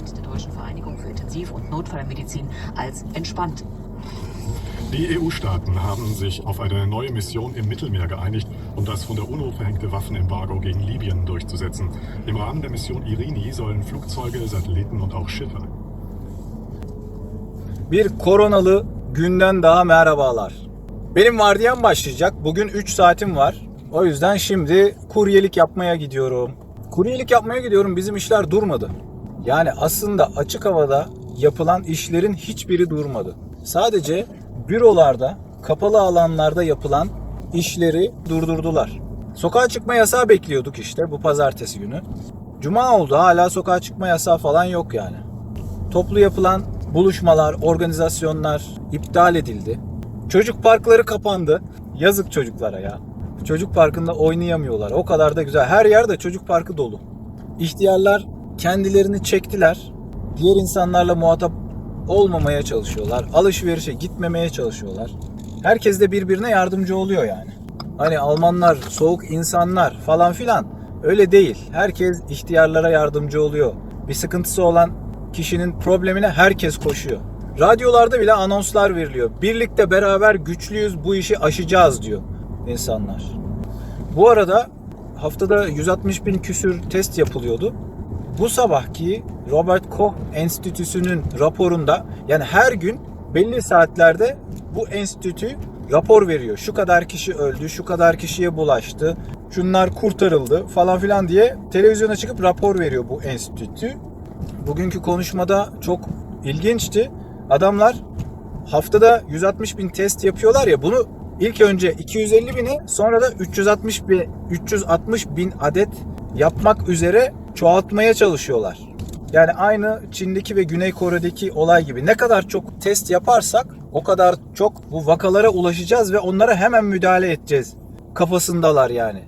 Präsident der Deutschen Vereinigung für Intensiv- und Notfallmedizin als entspannt. Die EU-Staaten haben sich auf eine neue Mission im Mittelmeer geeinigt, um das von der UNO verhängte Waffenembargo gegen Libyen durchzusetzen. Im Rahmen der Mission Irini sollen Flugzeuge, Satelliten und auch Schiffe Bir koronalı günden daha merhabalar. Benim vardiyam başlayacak. Bugün 3 saatim var. O yüzden şimdi kuryelik yapmaya gidiyorum. Kuryelik yapmaya gidiyorum. Bizim işler durmadı. Yani aslında açık havada yapılan işlerin hiçbiri durmadı. Sadece bürolarda, kapalı alanlarda yapılan işleri durdurdular. Sokağa çıkma yasağı bekliyorduk işte bu pazartesi günü. Cuma oldu hala sokağa çıkma yasağı falan yok yani. Toplu yapılan buluşmalar, organizasyonlar iptal edildi. Çocuk parkları kapandı. Yazık çocuklara ya. Çocuk parkında oynayamıyorlar. O kadar da güzel. Her yerde çocuk parkı dolu. İhtiyarlar kendilerini çektiler. Diğer insanlarla muhatap olmamaya çalışıyorlar. Alışverişe gitmemeye çalışıyorlar. Herkes de birbirine yardımcı oluyor yani. Hani Almanlar soğuk insanlar falan filan öyle değil. Herkes ihtiyarlara yardımcı oluyor. Bir sıkıntısı olan kişinin problemine herkes koşuyor. Radyolarda bile anonslar veriliyor. Birlikte beraber güçlüyüz bu işi aşacağız diyor insanlar. Bu arada haftada 160 bin küsür test yapılıyordu. Bu sabahki Robert Koch Enstitüsü'nün raporunda yani her gün belli saatlerde bu enstitü rapor veriyor. Şu kadar kişi öldü, şu kadar kişiye bulaştı, şunlar kurtarıldı falan filan diye televizyona çıkıp rapor veriyor bu enstitü. Bugünkü konuşmada çok ilginçti. Adamlar haftada 160 bin test yapıyorlar ya bunu ilk önce 250 bini sonra da 360 bin, 360 bin adet yapmak üzere çoğaltmaya çalışıyorlar. Yani aynı Çin'deki ve Güney Kore'deki olay gibi ne kadar çok test yaparsak o kadar çok bu vakalara ulaşacağız ve onlara hemen müdahale edeceğiz kafasındalar yani.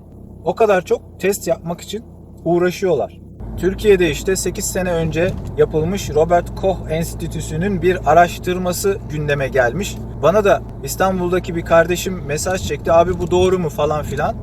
O kadar çok test yapmak için uğraşıyorlar. Türkiye'de işte 8 sene önce yapılmış Robert Koch Enstitüsü'nün bir araştırması gündeme gelmiş. Bana da İstanbul'daki bir kardeşim mesaj çekti. Abi bu doğru mu falan filan.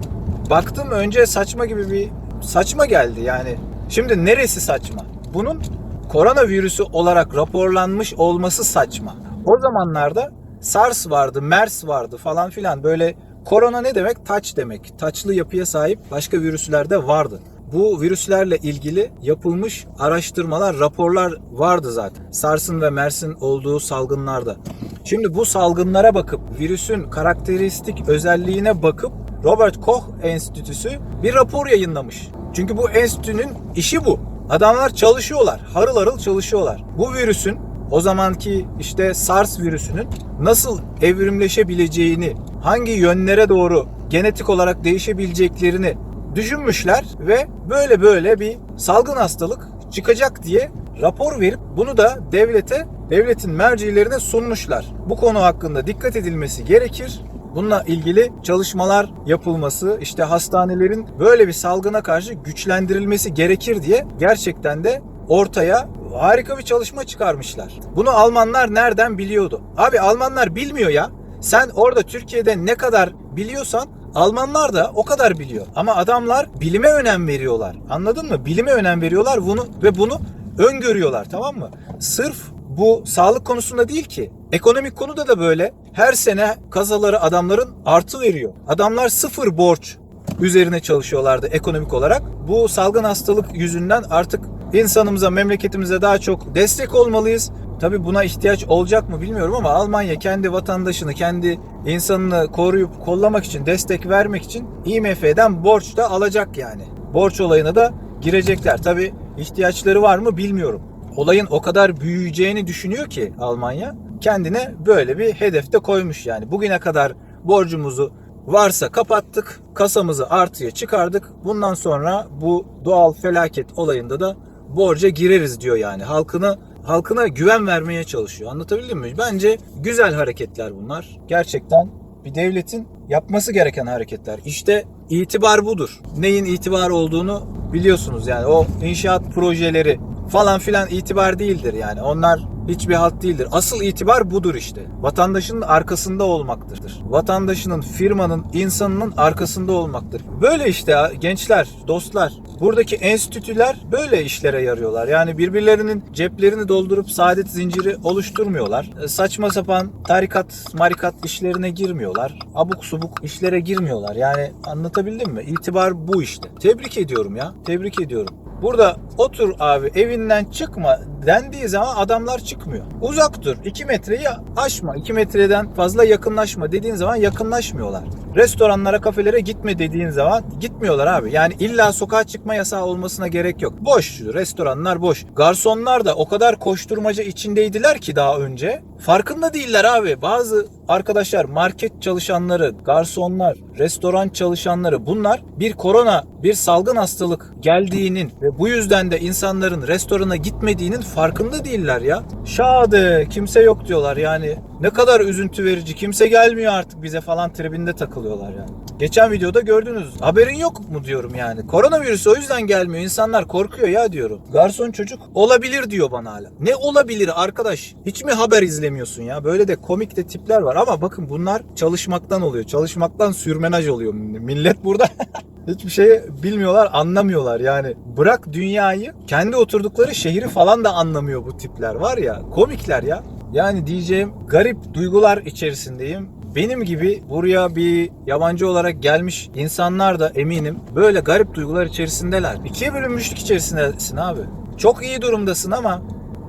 Baktım önce saçma gibi bir saçma geldi yani. Şimdi neresi saçma? Bunun koronavirüsü olarak raporlanmış olması saçma. O zamanlarda SARS vardı, MERS vardı falan filan böyle korona ne demek? Taç demek. Taçlı yapıya sahip başka virüsler de vardı. Bu virüslerle ilgili yapılmış araştırmalar, raporlar vardı zaten. SARS'ın ve MERS'in olduğu salgınlarda. Şimdi bu salgınlara bakıp virüsün karakteristik özelliğine bakıp Robert Koch Enstitüsü bir rapor yayınlamış. Çünkü bu enstitünün işi bu. Adamlar çalışıyorlar. Harıl harıl çalışıyorlar. Bu virüsün o zamanki işte SARS virüsünün nasıl evrimleşebileceğini, hangi yönlere doğru genetik olarak değişebileceklerini düşünmüşler ve böyle böyle bir salgın hastalık çıkacak diye rapor verip bunu da devlete, devletin mercilerine sunmuşlar. Bu konu hakkında dikkat edilmesi gerekir. Bununla ilgili çalışmalar yapılması, işte hastanelerin böyle bir salgına karşı güçlendirilmesi gerekir diye gerçekten de ortaya harika bir çalışma çıkarmışlar. Bunu Almanlar nereden biliyordu? Abi Almanlar bilmiyor ya. Sen orada Türkiye'de ne kadar biliyorsan Almanlar da o kadar biliyor. Ama adamlar bilime önem veriyorlar. Anladın mı? Bilime önem veriyorlar bunu ve bunu öngörüyorlar tamam mı? Sırf bu sağlık konusunda değil ki. Ekonomik konuda da böyle. Her sene kazaları adamların artı veriyor. Adamlar sıfır borç üzerine çalışıyorlardı ekonomik olarak. Bu salgın hastalık yüzünden artık insanımıza, memleketimize daha çok destek olmalıyız. Tabi buna ihtiyaç olacak mı bilmiyorum ama Almanya kendi vatandaşını, kendi insanını koruyup kollamak için, destek vermek için IMF'den borç da alacak yani. Borç olayına da girecekler. Tabi ihtiyaçları var mı bilmiyorum. Olayın o kadar büyüyeceğini düşünüyor ki Almanya kendine böyle bir hedefte koymuş yani. Bugüne kadar borcumuzu varsa kapattık, kasamızı artıya çıkardık. Bundan sonra bu doğal felaket olayında da borca gireriz diyor yani. Halkını halkına güven vermeye çalışıyor. Anlatabildim mi? Bence güzel hareketler bunlar. Gerçekten bir devletin yapması gereken hareketler. İşte itibar budur. Neyin itibar olduğunu biliyorsunuz yani. O inşaat projeleri falan filan itibar değildir yani. Onlar hiçbir halt değildir. Asıl itibar budur işte. Vatandaşının arkasında olmaktır. Vatandaşının, firmanın, insanının arkasında olmaktır. Böyle işte gençler, dostlar. Buradaki enstitüler böyle işlere yarıyorlar. Yani birbirlerinin ceplerini doldurup saadet zinciri oluşturmuyorlar. E, Saçma sapan tarikat, marikat işlerine girmiyorlar. Abuk subuk işlere girmiyorlar. Yani anlatabildim mi? İtibar bu işte. Tebrik ediyorum ya. Tebrik ediyorum. Burada otur abi evinden çıkma dendiği zaman adamlar çıkmıyor. Uzak dur 2 metreyi aşma 2 metreden fazla yakınlaşma dediğin zaman yakınlaşmıyorlar. Restoranlara kafelere gitme dediğin zaman gitmiyorlar abi. Yani illa sokağa çıkma yasağı olmasına gerek yok. Boş restoranlar boş. Garsonlar da o kadar koşturmaca içindeydiler ki daha önce. Farkında değiller abi. Bazı arkadaşlar market çalışanları, garsonlar, restoran çalışanları bunlar bir korona, bir salgın hastalık geldiğinin ve bu yüzden de insanların restorana gitmediğinin farkında değiller ya. Şadı kimse yok diyorlar yani. Ne kadar üzüntü verici. Kimse gelmiyor artık bize falan tribinde takılıyorlar yani. Geçen videoda gördünüz. Haberin yok mu diyorum yani. Koronavirüs o yüzden gelmiyor. İnsanlar korkuyor ya diyorum. Garson çocuk olabilir diyor bana hala. Ne olabilir arkadaş? Hiç mi haber izlemiyorsun ya? Böyle de komik de tipler var ama bakın bunlar çalışmaktan oluyor. Çalışmaktan sürmenaj oluyor. Millet burada hiçbir şey bilmiyorlar, anlamıyorlar. Yani bırak dünyayı, kendi oturdukları şehri falan da anlamıyor bu tipler var ya. Komikler ya. Yani diyeceğim garip duygular içerisindeyim. Benim gibi buraya bir yabancı olarak gelmiş insanlar da eminim böyle garip duygular içerisindeler. İkiye bölünmüşlük içerisindesin abi. Çok iyi durumdasın ama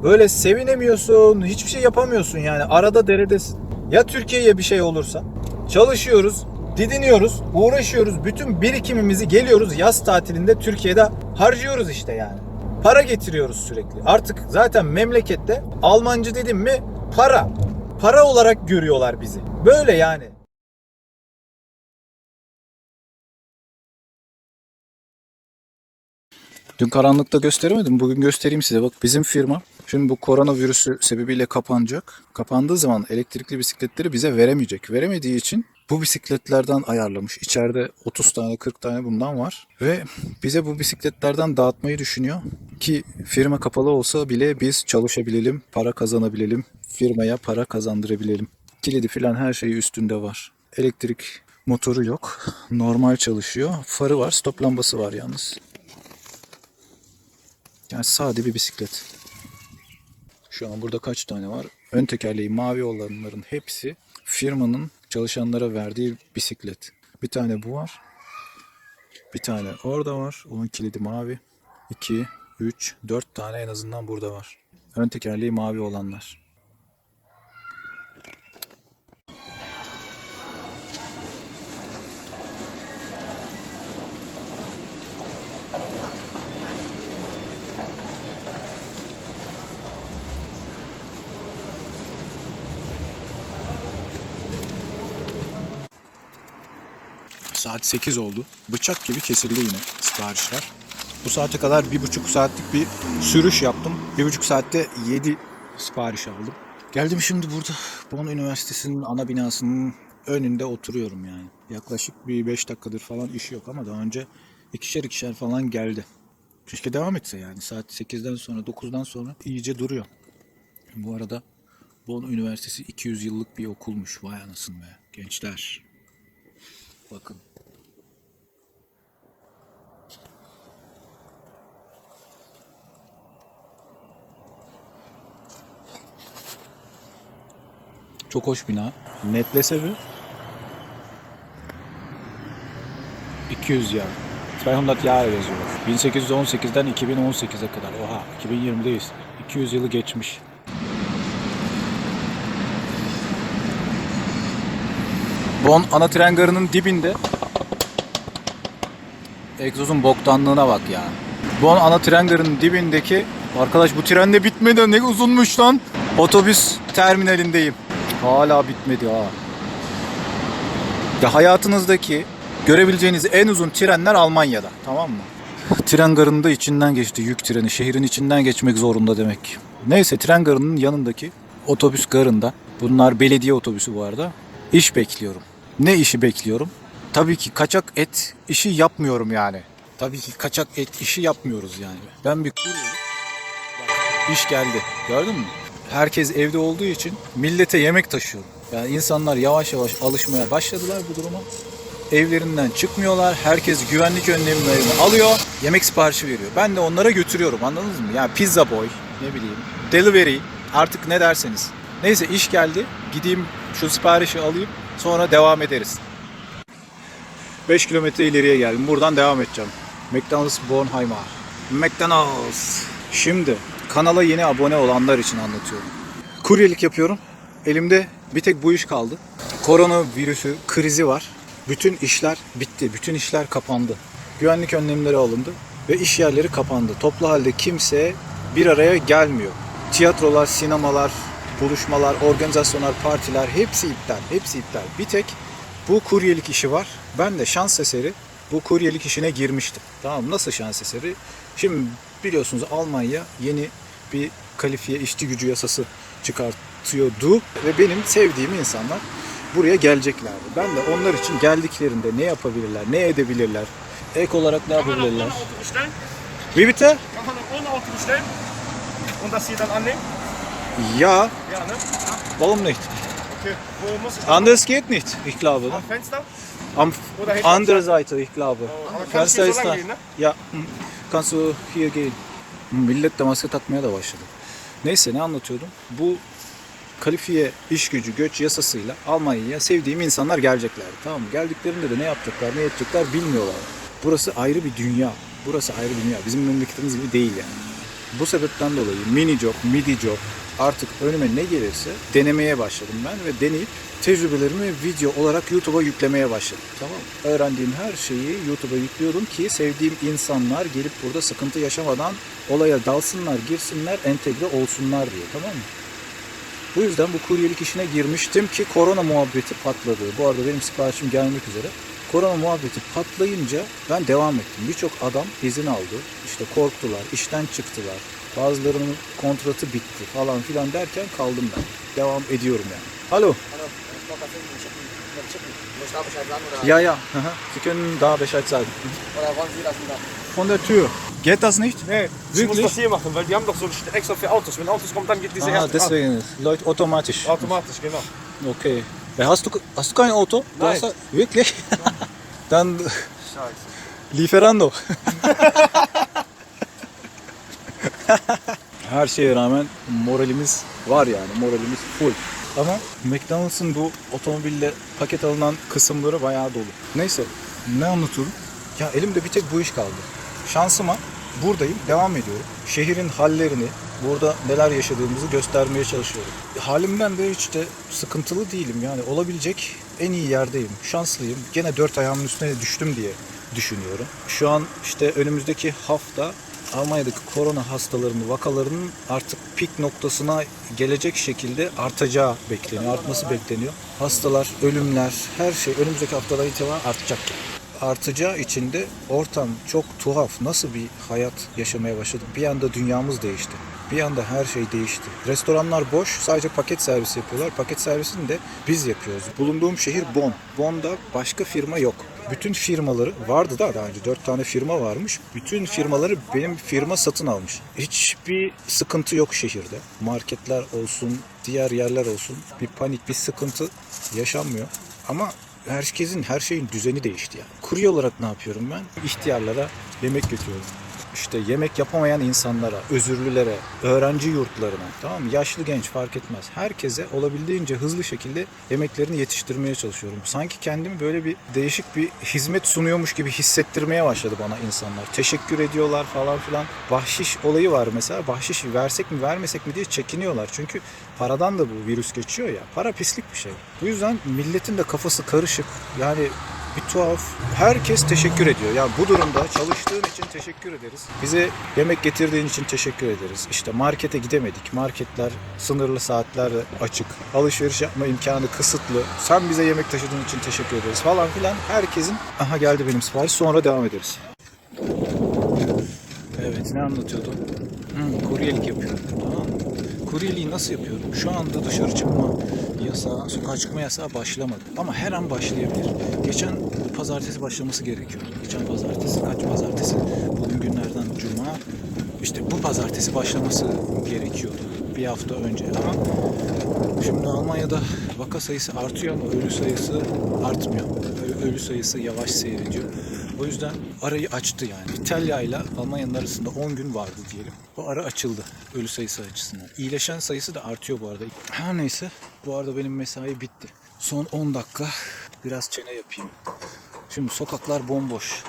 böyle sevinemiyorsun, hiçbir şey yapamıyorsun yani. Arada deredesin. Ya Türkiye'ye bir şey olursa? Çalışıyoruz, didiniyoruz, uğraşıyoruz. Bütün birikimimizi geliyoruz yaz tatilinde Türkiye'de harcıyoruz işte yani. Para getiriyoruz sürekli. Artık zaten memlekette Almancı dedim mi para. Para olarak görüyorlar bizi. Böyle yani. Dün karanlıkta gösteremedim. Bugün göstereyim size. Bak bizim firma şimdi bu koronavirüsü sebebiyle kapanacak. Kapandığı zaman elektrikli bisikletleri bize veremeyecek. Veremediği için bu bisikletlerden ayarlamış. İçeride 30 tane 40 tane bundan var. Ve bize bu bisikletlerden dağıtmayı düşünüyor. Ki firma kapalı olsa bile biz çalışabilelim, para kazanabilelim. Firmaya para kazandırabilelim. Kilidi falan her şeyi üstünde var. Elektrik motoru yok. Normal çalışıyor. Farı var, stop lambası var yalnız. Yani sade bir bisiklet. Şu an burada kaç tane var? Ön tekerleği mavi olanların hepsi firmanın çalışanlara verdiği bisiklet. Bir tane bu var. Bir tane orada var. Onun kilidi mavi. 2, 3, 4 tane en azından burada var. Ön tekerleği mavi olanlar. Saat 8 oldu. Bıçak gibi kesildi yine siparişler. Bu saate kadar bir buçuk saatlik bir sürüş yaptım. Bir buçuk saatte 7 sipariş aldım. Geldim şimdi burada Bonn Üniversitesi'nin ana binasının önünde oturuyorum yani. Yaklaşık bir 5 dakikadır falan iş yok ama daha önce ikişer ikişer falan geldi. Keşke devam etse yani saat 8'den sonra 9'dan sonra iyice duruyor. Bu arada Bonn Üniversitesi 200 yıllık bir okulmuş. Vay anasını be gençler. Bakın. Çok hoş bina. Netlese bir. 200 ya. 200 Jahre yazıyor. 1818'den 2018'e kadar. Oha 2020'deyiz. 200 yılı geçmiş. Bon ana tren garının dibinde. Egzozun boktanlığına bak ya. Bon ana tren garının dibindeki Arkadaş bu tren de bitmedi ne uzunmuş lan. Otobüs terminalindeyim. Hala bitmedi ha. Ya hayatınızdaki görebileceğiniz en uzun trenler Almanya'da. Tamam mı? Tren garında içinden geçti yük treni. Şehrin içinden geçmek zorunda demek. Neyse tren garının yanındaki otobüs garında. Bunlar belediye otobüsü bu arada. İş bekliyorum. Ne işi bekliyorum? Tabii ki kaçak et işi yapmıyorum yani. Tabii ki kaçak et işi yapmıyoruz yani. Ben bir kuryeyim. iş geldi. Gördün mü? Herkes evde olduğu için millete yemek taşıyor. Yani insanlar yavaş yavaş alışmaya başladılar bu duruma. Evlerinden çıkmıyorlar. Herkes güvenlik önlemlerini alıyor. Yemek siparişi veriyor. Ben de onlara götürüyorum. Anladınız mı? Yani pizza boy, ne bileyim, delivery artık ne derseniz. Neyse iş geldi. Gideyim şu siparişi alayım. Sonra devam ederiz. 5 kilometre ileriye geldim. Buradan devam edeceğim. McDonald's Bornheimer. McDonald's. Şimdi kanala yeni abone olanlar için anlatıyorum. Kuryelik yapıyorum. Elimde bir tek bu iş kaldı. Koronavirüsü krizi var. Bütün işler bitti. Bütün işler kapandı. Güvenlik önlemleri alındı ve iş yerleri kapandı. Toplu halde kimse bir araya gelmiyor. Tiyatrolar, sinemalar, buluşmalar, organizasyonlar, partiler hepsi iptal. Hepsi iptal. Bir tek bu kuryelik işi var. Ben de şans eseri bu kuryelik işine girmiştim. Tamam? Nasıl şans eseri? Şimdi biliyorsunuz Almanya yeni bir kalifiye işçi gücü yasası çıkartıyordu ve benim sevdiğim insanlar buraya geleceklerdi. Ben de onlar için geldiklerinde ne yapabilirler, ne edebilirler, ek olarak ne yapabilirler? Wie bitte? Kann man auch ohne Auto bestellen? Und das hier dann annehmen? Ja, Ja, ne? warum nicht? Okay. Wo muss ich Anders geht nicht, ich glaube. ne? Am Fenster? Am Oder hinter andere Seite, ich glaube. Aber kannst Fenster hier ist so da. lang gehen, ne? Ya, hı. kannst du hier gehen. Millet de maske takmaya da başladı. Neyse ne anlatıyordum? Bu kalifiye iş gücü göç yasasıyla Almanya'ya sevdiğim insanlar gelecekler. Tamam mı? Geldiklerinde de ne yapacaklar, ne edecekler bilmiyorlar. Burası ayrı bir dünya. Burası ayrı bir dünya. Bizim memleketimiz gibi değil yani. Bu sebepten dolayı mini job, midi job artık önüme ne gelirse denemeye başladım ben ve deneyip tecrübelerimi video olarak YouTube'a yüklemeye başladım. Tamam mı? Öğrendiğim her şeyi YouTube'a yüklüyordum ki sevdiğim insanlar gelip burada sıkıntı yaşamadan olaya dalsınlar, girsinler, entegre olsunlar diye. Tamam mı? Bu yüzden bu kuryelik işine girmiştim ki korona muhabbeti patladı. Bu arada benim siparişim gelmek üzere. Korona muhabbeti patlayınca ben devam ettim. Birçok adam izin aldı. İşte korktular, işten çıktılar. Bazılarının kontratı bitti falan filan derken kaldım ben. Devam ediyorum yani. Alo. Oder, Ja, ja. Sie können da Bescheid sagen. oder wollen Sie das wieder? Von der Tür. Geht das nicht? Nee, ich muss das hier machen, weil die haben doch so extra für Autos. Wenn Autos kommen, dann geht diese Aha, erste deswegen. Läuft automatisch. An. Automatisch, genau. Okay. Hast, du, hast du kein Auto? Du Nein. Hast, wirklich? Dann Scheiße. Lieferando. Her şeye rağmen moralimiz var yani. Moralimiz full. Ama McDonald's'ın bu otomobille paket alınan kısımları bayağı dolu. Neyse ne anlatıyorum? Ya elimde bir tek bu iş kaldı. Şansıma buradayım, devam ediyorum. Şehrin hallerini, burada neler yaşadığımızı göstermeye çalışıyorum. Halimden de hiç de sıkıntılı değilim. Yani olabilecek en iyi yerdeyim. Şanslıyım. Gene dört ayağımın üstüne düştüm diye düşünüyorum. Şu an işte önümüzdeki hafta Almanya'daki korona hastalarının, vakalarının artık pik noktasına gelecek şekilde artacağı bekleniyor, artması bekleniyor. Hastalar, ölümler, her şey önümüzdeki haftadan itibaren artacak. Artacağı için de ortam çok tuhaf. Nasıl bir hayat yaşamaya başladık? Bir anda dünyamız değişti. Bir anda her şey değişti. Restoranlar boş, sadece paket servisi yapıyorlar. Paket servisini de biz yapıyoruz. Bulunduğum şehir Bonn. Bonn'da başka firma yok. Bütün firmaları vardı da daha önce 4 tane firma varmış. Bütün firmaları benim firma satın almış. Hiçbir sıkıntı yok şehirde. Marketler olsun, diğer yerler olsun. Bir panik, bir sıkıntı yaşanmıyor. Ama herkesin, her şeyin düzeni değişti yani. Kurye olarak ne yapıyorum ben? İhtiyarlara yemek götürüyorum. İşte yemek yapamayan insanlara, özürlülere, öğrenci yurtlarına, tamam mı? Yaşlı genç fark etmez. Herkese olabildiğince hızlı şekilde yemeklerini yetiştirmeye çalışıyorum. Sanki kendimi böyle bir değişik bir hizmet sunuyormuş gibi hissettirmeye başladı bana insanlar. Teşekkür ediyorlar falan filan. Bahşiş olayı var mesela. Bahşiş versek mi vermesek mi diye çekiniyorlar. Çünkü paradan da bu virüs geçiyor ya. Para pislik bir şey. Bu yüzden milletin de kafası karışık. Yani bir tuhaf. Herkes teşekkür ediyor. Ya bu durumda çalıştığın için teşekkür ederiz. Bize yemek getirdiğin için teşekkür ederiz. İşte markete gidemedik. Marketler sınırlı saatlerde açık. Alışveriş yapma imkanı kısıtlı. Sen bize yemek taşıdığın için teşekkür ederiz falan filan. Herkesin aha geldi benim sipariş sonra devam ederiz. Evet ne anlatıyordum? Hmm, kuryelik yapıyorum. Tamam? Kuryeliği nasıl yapıyorum? Şu anda dışarı çıkma yasağı, sokağa çıkma yasağı başlamadı. Ama her an başlayabilir. Geçen pazartesi başlaması gerekiyor. Geçen pazartesi, kaç pazartesi? Bugün günlerden cuma. işte bu pazartesi başlaması gerekiyordu bir hafta önce ama şimdi Almanya'da vaka sayısı artıyor ama ölü sayısı artmıyor. Ölü sayısı yavaş seyrediyor. O yüzden arayı açtı yani. İtalya ile Almanya'nın arasında 10 gün vardı diyelim. Bu ara açıldı ölü sayısı açısından. İyileşen sayısı da artıyor bu arada. Her neyse bu arada benim mesai bitti. Son 10 dakika biraz çene yapayım. Şimdi sokaklar bomboş.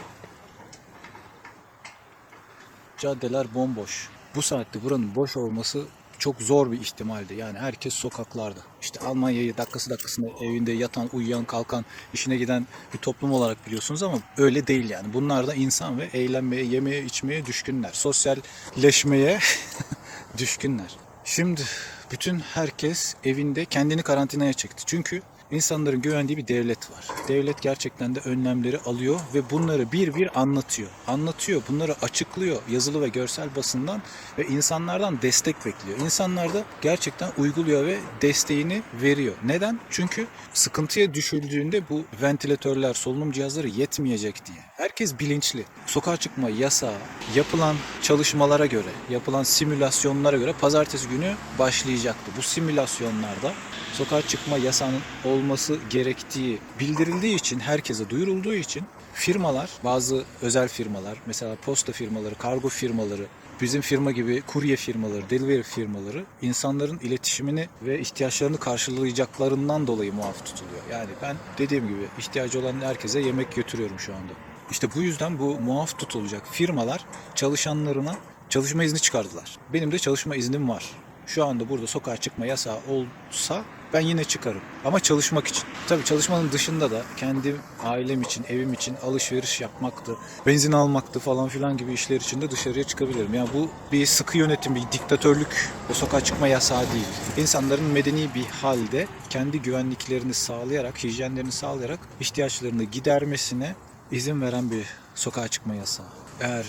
Caddeler bomboş. Bu saatte buranın boş olması çok zor bir ihtimaldi. Yani herkes sokaklarda. İşte Almanya'yı dakikası dakikasında evinde yatan, uyuyan, kalkan, işine giden bir toplum olarak biliyorsunuz ama öyle değil yani. Bunlar da insan ve eğlenmeye, yemeye, içmeye düşkünler. Sosyalleşmeye düşkünler. Şimdi bütün herkes evinde kendini karantinaya çekti. Çünkü insanların güvendiği bir devlet var. Devlet gerçekten de önlemleri alıyor ve bunları bir bir anlatıyor. Anlatıyor, bunları açıklıyor yazılı ve görsel basından ve insanlardan destek bekliyor. İnsanlar da gerçekten uyguluyor ve desteğini veriyor. Neden? Çünkü sıkıntıya düşüldüğünde bu ventilatörler, solunum cihazları yetmeyecek diye. Herkes bilinçli. Sokağa çıkma yasağı yapılan çalışmalara göre, yapılan simülasyonlara göre pazartesi günü başlayacaktı. Bu simülasyonlarda sokağa çıkma yasağının olması gerektiği bildirildiği için, herkese duyurulduğu için firmalar, bazı özel firmalar, mesela posta firmaları, kargo firmaları, bizim firma gibi kurye firmaları, delivery firmaları insanların iletişimini ve ihtiyaçlarını karşılayacaklarından dolayı muaf tutuluyor. Yani ben dediğim gibi ihtiyacı olan herkese yemek götürüyorum şu anda. İşte bu yüzden bu muaf tutulacak firmalar çalışanlarına çalışma izni çıkardılar. Benim de çalışma iznim var. Şu anda burada sokağa çıkma yasağı olsa ben yine çıkarım. Ama çalışmak için. Tabii çalışmanın dışında da kendi ailem için, evim için alışveriş yapmaktı, benzin almaktı falan filan gibi işler için de dışarıya çıkabilirim. Yani bu bir sıkı yönetim, bir diktatörlük, o sokağa çıkma yasağı değil. İnsanların medeni bir halde kendi güvenliklerini sağlayarak, hijyenlerini sağlayarak ihtiyaçlarını gidermesine izin veren bir sokağa çıkma yasağı. Eğer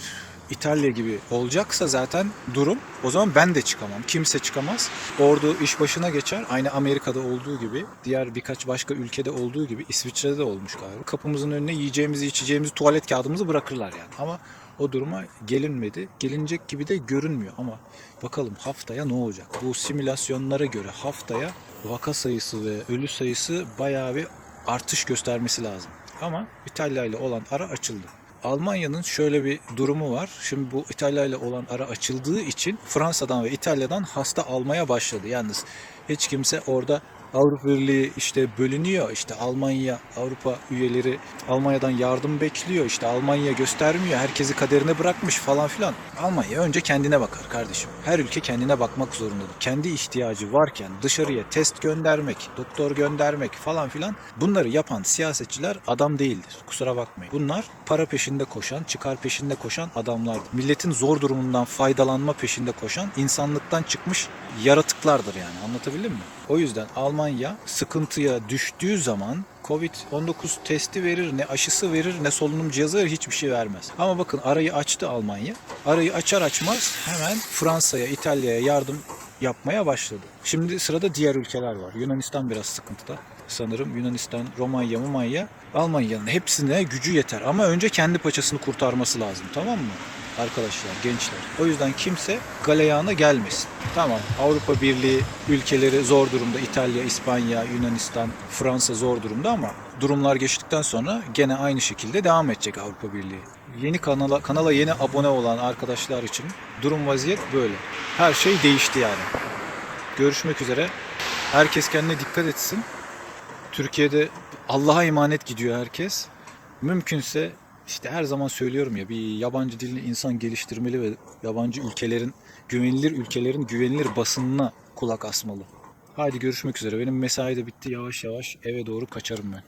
İtalya gibi olacaksa zaten durum o zaman ben de çıkamam. Kimse çıkamaz. Ordu iş başına geçer. Aynı Amerika'da olduğu gibi, diğer birkaç başka ülkede olduğu gibi İsviçre'de de olmuş galiba. Kapımızın önüne yiyeceğimizi, içeceğimizi, tuvalet kağıdımızı bırakırlar yani. Ama o duruma gelinmedi. Gelinecek gibi de görünmüyor ama bakalım haftaya ne olacak? Bu simülasyonlara göre haftaya vaka sayısı ve ölü sayısı bayağı bir artış göstermesi lazım. Ama İtalya ile olan ara açıldı. Almanya'nın şöyle bir durumu var. Şimdi bu İtalya ile olan ara açıldığı için Fransa'dan ve İtalya'dan hasta almaya başladı. Yalnız hiç kimse orada Avrupa Birliği işte bölünüyor. İşte Almanya, Avrupa üyeleri Almanya'dan yardım bekliyor. İşte Almanya göstermiyor. Herkesi kaderine bırakmış falan filan. Almanya önce kendine bakar kardeşim. Her ülke kendine bakmak zorundadır. Kendi ihtiyacı varken dışarıya test göndermek, doktor göndermek falan filan bunları yapan siyasetçiler adam değildir. Kusura bakmayın. Bunlar para peşinde koşan, çıkar peşinde koşan adamlardır. Milletin zor durumundan faydalanma peşinde koşan, insanlıktan çıkmış yaratıklardır yani. Anlatabildim mi? O yüzden Almanya sıkıntıya düştüğü zaman Covid-19 testi verir, ne aşısı verir, ne solunum cihazı verir, hiçbir şey vermez. Ama bakın arayı açtı Almanya. Arayı açar açmaz hemen Fransa'ya, İtalya'ya yardım yapmaya başladı. Şimdi sırada diğer ülkeler var. Yunanistan biraz sıkıntıda. Sanırım Yunanistan, Romanya, Mumanya, Almanya'nın hepsine gücü yeter. Ama önce kendi paçasını kurtarması lazım tamam mı? Arkadaşlar, gençler. O yüzden kimse galeyana gelmesin. Tamam Avrupa Birliği ülkeleri zor durumda. İtalya, İspanya, Yunanistan, Fransa zor durumda ama durumlar geçtikten sonra gene aynı şekilde devam edecek Avrupa Birliği. Yeni kanala kanala yeni abone olan arkadaşlar için durum vaziyet böyle. Her şey değişti yani. Görüşmek üzere. Herkes kendine dikkat etsin. Türkiye'de Allah'a emanet gidiyor herkes. Mümkünse işte her zaman söylüyorum ya bir yabancı dilini insan geliştirmeli ve yabancı ülkelerin güvenilir ülkelerin güvenilir basınına kulak asmalı. Haydi görüşmek üzere. Benim mesai de bitti. Yavaş yavaş eve doğru kaçarım ben.